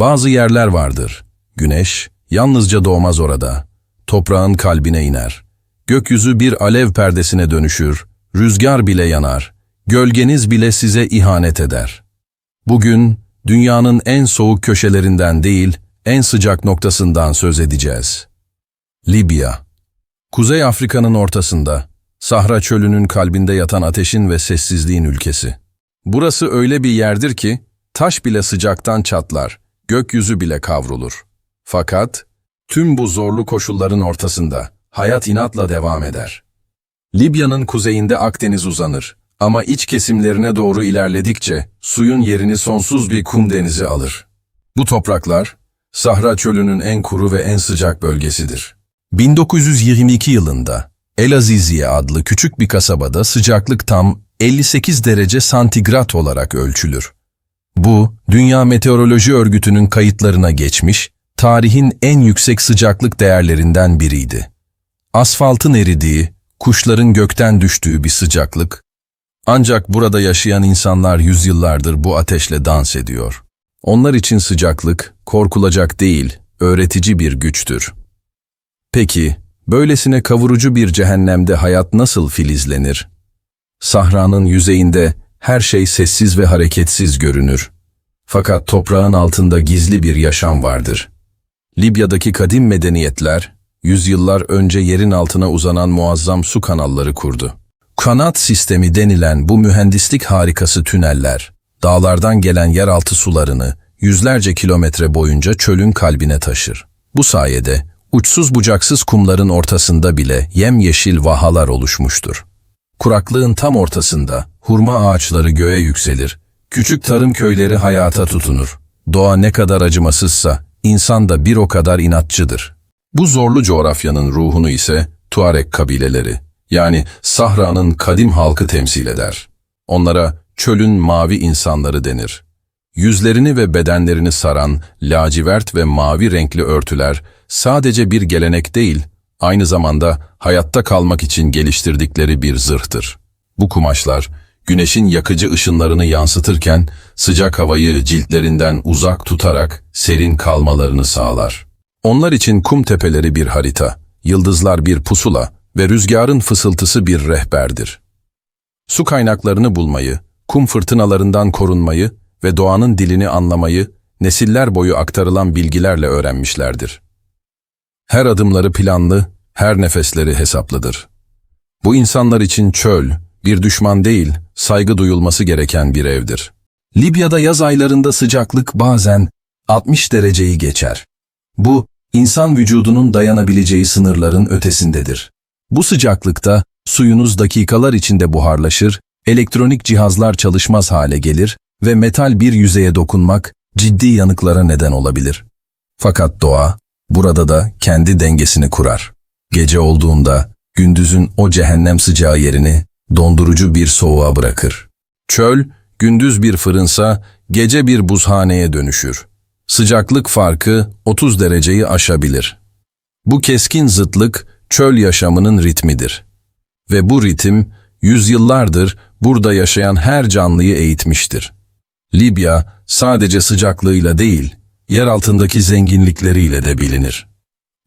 Bazı yerler vardır. Güneş yalnızca doğmaz orada. Toprağın kalbine iner. Gökyüzü bir alev perdesine dönüşür. Rüzgar bile yanar. Gölgeniz bile size ihanet eder. Bugün dünyanın en soğuk köşelerinden değil, en sıcak noktasından söz edeceğiz. Libya Kuzey Afrika'nın ortasında, Sahra çölünün kalbinde yatan ateşin ve sessizliğin ülkesi. Burası öyle bir yerdir ki, taş bile sıcaktan çatlar, gökyüzü bile kavrulur. Fakat, tüm bu zorlu koşulların ortasında, hayat inatla devam eder. Libya'nın kuzeyinde Akdeniz uzanır ama iç kesimlerine doğru ilerledikçe suyun yerini sonsuz bir kum denizi alır. Bu topraklar, Sahra çölünün en kuru ve en sıcak bölgesidir. 1922 yılında El Aziziye adlı küçük bir kasabada sıcaklık tam 58 derece santigrat olarak ölçülür. Bu, Dünya Meteoroloji Örgütü'nün kayıtlarına geçmiş, tarihin en yüksek sıcaklık değerlerinden biriydi. Asfaltın eridiği, kuşların gökten düştüğü bir sıcaklık. Ancak burada yaşayan insanlar yüzyıllardır bu ateşle dans ediyor. Onlar için sıcaklık, korkulacak değil, öğretici bir güçtür. Peki, böylesine kavurucu bir cehennemde hayat nasıl filizlenir? Sahranın yüzeyinde her şey sessiz ve hareketsiz görünür. Fakat toprağın altında gizli bir yaşam vardır. Libya'daki kadim medeniyetler, yüzyıllar önce yerin altına uzanan muazzam su kanalları kurdu. Kanat sistemi denilen bu mühendislik harikası tüneller, dağlardan gelen yeraltı sularını yüzlerce kilometre boyunca çölün kalbine taşır. Bu sayede uçsuz bucaksız kumların ortasında bile yemyeşil vahalar oluşmuştur. Kuraklığın tam ortasında hurma ağaçları göğe yükselir, küçük tarım köyleri hayata tutunur. Doğa ne kadar acımasızsa insan da bir o kadar inatçıdır. Bu zorlu coğrafyanın ruhunu ise Tuareg kabileleri, yani Sahra'nın kadim halkı temsil eder. Onlara çölün mavi insanları denir. Yüzlerini ve bedenlerini saran lacivert ve mavi renkli örtüler sadece bir gelenek değil, aynı zamanda hayatta kalmak için geliştirdikleri bir zırhtır. Bu kumaşlar, güneşin yakıcı ışınlarını yansıtırken sıcak havayı ciltlerinden uzak tutarak serin kalmalarını sağlar. Onlar için kum tepeleri bir harita, yıldızlar bir pusula ve rüzgarın fısıltısı bir rehberdir. Su kaynaklarını bulmayı, kum fırtınalarından korunmayı ve doğanın dilini anlamayı nesiller boyu aktarılan bilgilerle öğrenmişlerdir. Her adımları planlı, her nefesleri hesaplıdır. Bu insanlar için çöl, bir düşman değil, saygı duyulması gereken bir evdir. Libya'da yaz aylarında sıcaklık bazen 60 dereceyi geçer. Bu, insan vücudunun dayanabileceği sınırların ötesindedir. Bu sıcaklıkta suyunuz dakikalar içinde buharlaşır, elektronik cihazlar çalışmaz hale gelir ve metal bir yüzeye dokunmak ciddi yanıklara neden olabilir. Fakat doğa burada da kendi dengesini kurar. Gece olduğunda gündüzün o cehennem sıcağı yerini dondurucu bir soğuğa bırakır. Çöl gündüz bir fırınsa gece bir buzhaneye dönüşür. Sıcaklık farkı 30 dereceyi aşabilir. Bu keskin zıtlık çöl yaşamının ritmidir. Ve bu ritim yüzyıllardır burada yaşayan her canlıyı eğitmiştir. Libya sadece sıcaklığıyla değil, yer altındaki zenginlikleriyle de bilinir.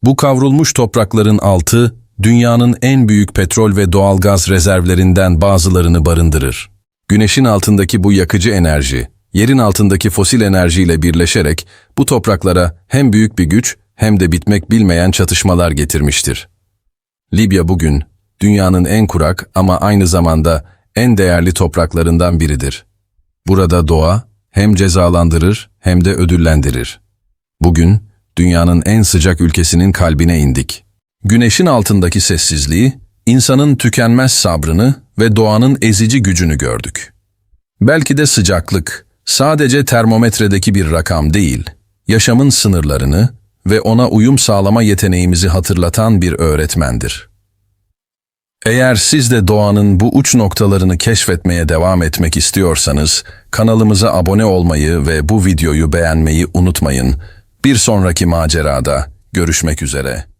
Bu kavrulmuş toprakların altı, dünyanın en büyük petrol ve doğalgaz rezervlerinden bazılarını barındırır. Güneşin altındaki bu yakıcı enerji, yerin altındaki fosil enerjiyle birleşerek bu topraklara hem büyük bir güç hem de bitmek bilmeyen çatışmalar getirmiştir. Libya bugün dünyanın en kurak ama aynı zamanda en değerli topraklarından biridir. Burada doğa hem cezalandırır hem de ödüllendirir. Bugün dünyanın en sıcak ülkesinin kalbine indik. Güneşin altındaki sessizliği, insanın tükenmez sabrını ve doğanın ezici gücünü gördük. Belki de sıcaklık sadece termometredeki bir rakam değil, yaşamın sınırlarını ve ona uyum sağlama yeteneğimizi hatırlatan bir öğretmendir. Eğer siz de doğanın bu uç noktalarını keşfetmeye devam etmek istiyorsanız, kanalımıza abone olmayı ve bu videoyu beğenmeyi unutmayın. Bir sonraki macerada görüşmek üzere.